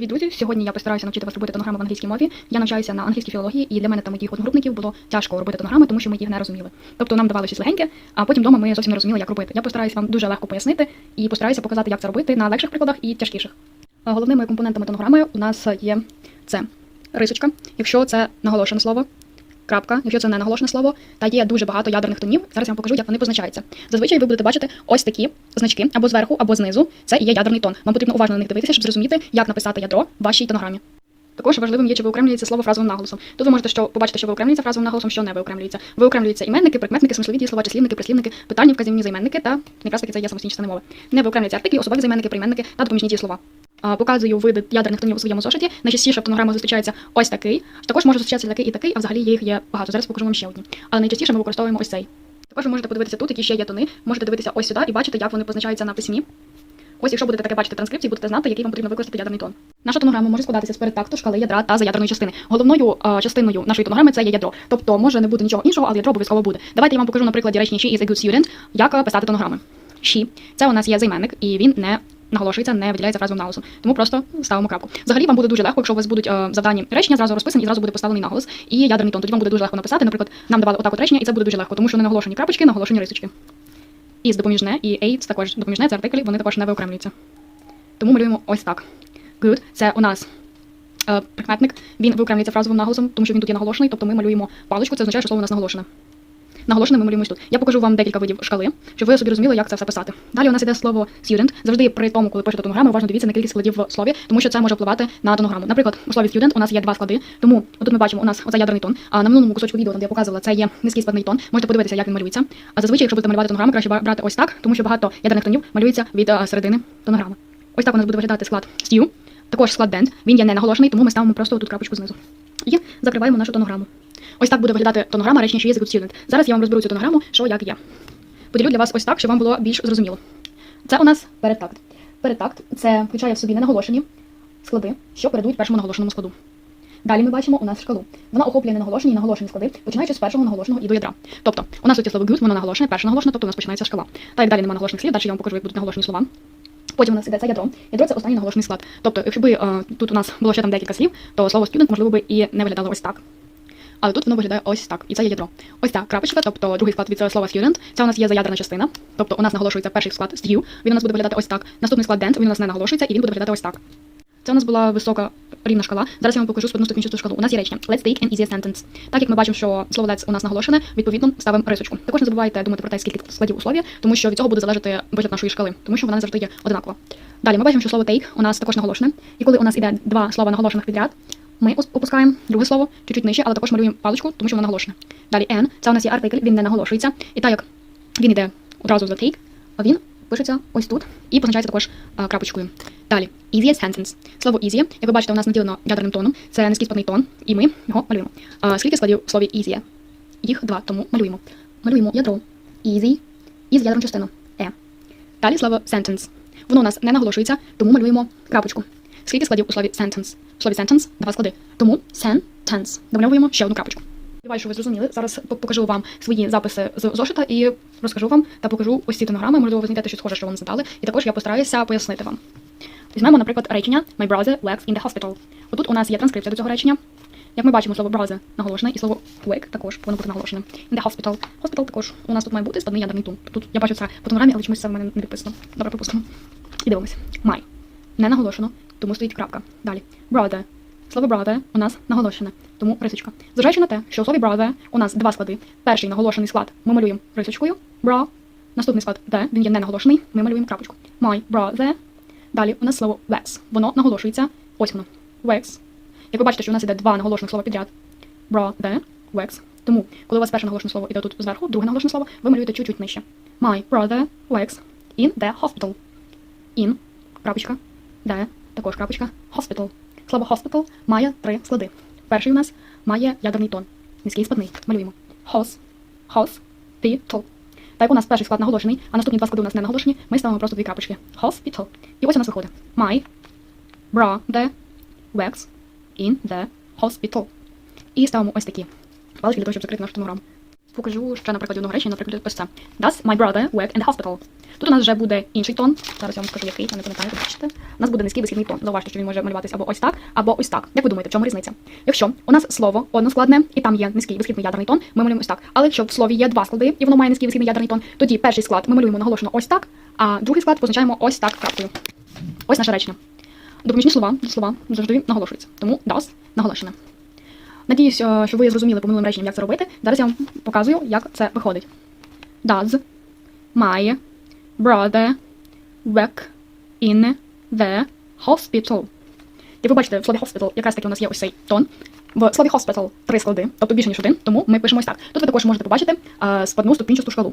Привіт, друзі! Сьогодні я постараюся навчити вас робити тонограми в англійській мові. Я навчаюся на англійській філології, і для мене та моїх одногрупників було тяжко робити тонограми, тому що ми їх не розуміли. Тобто нам давали щось легеньке, а потім вдома ми зовсім не розуміли, як робити. Я постараюся вам дуже легко пояснити і постараюся показати, як це робити на легших прикладах і тяжкіших. Головними компонентами тонограми у нас є це рисочка, якщо це наголошене слово. Крапка, якщо це не наголошене слово, та є дуже багато ядерних тонів. Зараз я вам покажу, як вони позначаються. Зазвичай ви будете бачити ось такі значки або зверху, або знизу. Це і є ядерний тон. Вам потрібно уважно на них дивитися, щоб зрозуміти, як написати ядро в вашій тонограмі. Також важливим є, чи виокремлюється слово фразовим наголосом. Тут ви можете що побачити, що виокремлюється фразовим наголосом, що не виокремлюється. Виокремлюються іменники, прикметники, смислові дієслова, числівники, прислівники, питальні вказівні займенники та якраз таки це є самостійні частини мови. Не виокремлюються артиклі, особові займенники, прийменники та допоміжні дієслова. А, Показую види ядерних тонів у своєму зошиті. Найчастіше в тонограмах зустрічається ось такий. Також може зустрічатися такий і такий, а взагалі їх є багато. Зараз покажу вам ще одні. Але найчастіше ми використовуємо ось цей. Також ви можете подивитися тут, які ще є тони. Можете дивитися ось сюди і бачити, як вони позначаються на письмі. Ось, якщо будете таке бачити транскрипції, будете знати, який вам потрібно використати ядерний тон. Наша тонограма може складатися з передтакту, шкали ядра та заядерної частини. Головною е, частиною нашої тонограми це є ядро. Тобто може не бути нічого іншого, але ядро обов'язково буде. Давайте я вам покажу на прикладі речення she is a good student, як писати тонограми. She – це у нас є займенник, і він не наголошується, не виділяється фразовим наголосом. Тому просто ставимо крапку. Взагалі вам буде дуже легко, якщо у вас будуть е, завдані речення, зразу розписані і зразу буде поставлений наголос і ядерний тон. Тоді вам буде дуже легко написати. Наприклад, нам давали отак от речення, і це буде дуже легко, тому що не наголошені крапочки, наголошені рисочки. Із допоміжне і AIDS також допоміжне, це артиклі, вони також не виокремлюються. Тому малюємо ось так. Good – це у нас е, прикметник. Він виокремлюється фразовим наголосом, тому що він тут є наголошений, тобто ми малюємо паличку, це означає, що слово у нас наголошене. Наголошене ми тут. Я покажу вам декілька видів шкали, щоб ви собі розуміли, як це все писати. Далі у нас іде слово student. Завжди при тому, коли пишете тонограму, уважно дивіться на кількість складів в слові, тому що це може впливати на тонограму. Наприклад, у слові student у нас є два склади, тому тут ми бачимо у нас оцей ядерний тон. А на минулому кусочку відео, там де я показувала, це є низький складний тон. Можете подивитися, як він малюється. А зазвичай, якщо будете малювати тонограму, краще брати ось так, тому що багато ядерних тонів малюється від е, середини тонограми. Ось так у нас буде виглядати склад stew. Також склад bend. Він є не наголошений, тому ми ставимо просто тут крапочку знизу. І закриваємо нашу тонограму. Ось так буде виглядати тонограма речення, що є student. Зараз я вам розберу цю тонограму, що як є. Поділю для вас ось так, щоб вам було більш зрозуміло. Це у нас передтакт. Передтакт це включає в собі ненаголошені склади, що передують першому наголошеному складу. Далі ми бачимо у нас шкалу. Вона охоплює ненаголошені і наголошені склади, починаючи з першого наголошеного і до ядра. Тобто, у нас тут слово good, воно наголошене, перше наголошене, тобто у нас починається шкала. Так як далі немає наголошених слів, далі я вам покажу, як будуть наголошені слова. Потім у нас це ядро. Ядро це останній наголошений склад. Тобто, якщо би е, тут у нас було ще там декілька слів, то слово student, можливо би і не виглядало ось так. Але тут воно виглядає ось так, і це є ядро. Ось ця крапочка, тобто другий склад від слова student. Це у нас є заядерна частина. Тобто у нас наголошується перший склад stew, він у нас буде виглядати ось так. Наступний склад dent, він у нас не наголошується, і він буде виглядати ось так. Це у нас була висока рівна шкала. Зараз я вам покажу складну ступінчасту шкалу. У нас є речення. Let's take an easy sentence. Так як ми бачимо, що слово let's у нас наголошене, відповідно ставимо рисочку. Також не забувайте думати про те, скільки складів у слові, тому що від цього буде залежати вигляд нашої шкали, тому що вона не завжди є одинакова. Далі ми бачимо, що слово take у нас також наголошене. І коли у нас іде два слова наголошених підряд, ми опускаємо друге слово чуть-чуть нижче, але також малюємо паличку, тому що воно наголошене. Далі n, це у нас є артикль, він не наголошується. І так як він іде одразу за take, він пишеться ось тут і позначається також а, крапочкою. Далі, easy sentence. Слово easy, як ви бачите, у нас наділено ядерним тоном. Це низький спадний тон, і ми його малюємо. А, скільки складів в слові easy? Їх два, тому малюємо. Малюємо ядро. Easy. І з ядерну частину. E. Далі слово sentence. Воно у нас не наголошується, тому малюємо крапочку. Скільки складів у слові sentence? Слові sentence два склади. Тому sentence. Домальовуємо ще одну крапочку. Сподіваюся, що ви зрозуміли. Зараз покажу вам свої записи з зошита і розкажу вам та покажу ось ці тонограми. Можливо, ви знайдете щось схоже, що вам задали. І також я постараюся пояснити вам. Візьмемо, наприклад, речення My brother works in the hospital. Отут у нас є транскрипція до цього речення. Як ми бачимо, слово brother наголошене, і слово work також повинно бути наголошене. In the hospital. Hospital також у нас тут має бути складний ядерний тун. Тут я бачу це по тонограмі, але чомусь це в мене не відписано. Добре, пропустимо. І дивимося. My. Не наголошено, тому стоїть крапка. Далі. Brother. Слово brother у нас наголошене, тому рисочка. Зважаючи на те, що у слові brother у нас два склади. Перший наголошений склад ми малюємо рисочкою. Bra. Наступний склад де він є не наголошений, ми малюємо крапочку. My brother. Далі у нас слово wax. Воно наголошується. Ось воно. Wax. Як ви бачите, що у нас іде два наголошених слова підряд. Brother, wax. Тому, коли у вас перше наголошене слово іде тут зверху, друге наголошене слово, ви малюєте чуть-чуть нижче. My brother works in the hospital. In, крапочка, де, також крапочка, hospital. Слово hospital має три склади. Перший у нас має ядерний тон. Низький складний. Малюємо. Hos, hospital. Так як у нас перший склад наголошений, а наступні два склади у нас не наголошені, ми ставимо просто дві крапочки. Hospital. І ось у нас виходить. My brother works in the hospital. І ставимо ось такі палички для того, щоб закрити нашу тонограму. Покажу ще, наприклад, одного речення, наприклад, ось це. Does my brother work in the hospital? Тут у нас вже буде інший тон. Зараз я вам скажу, який, я не пам'ятаю, бачите. У нас буде низький висхідний тон. Зауважте, що він може малюватися або ось так, або ось так. Як ви думаєте, в чому різниця? Якщо у нас слово односкладне і там є низький висхідний ядерний тон, ми малюємо ось так. Але якщо в слові є два склади і воно має низький висхідний ядерний тон, тоді перший склад ми малюємо наголошено ось так, а другий склад позначаємо ось так крапкою. Ось наше речення. Допоміжні слова, слова завжди наголошуються. Тому does наголошене. Надіюсь, е, що ви зрозуміли по минулим реченням, як це робити. Зараз я вам показую, як це виходить. Does my brother work in the hospital? І ви бачите, в слові hospital якраз таки у нас є ось цей тон. В слові hospital три склади, тобто більше ніж один, тому ми пишемо ось так. Тут ви також можете побачити а, складну ступінчасту шкалу.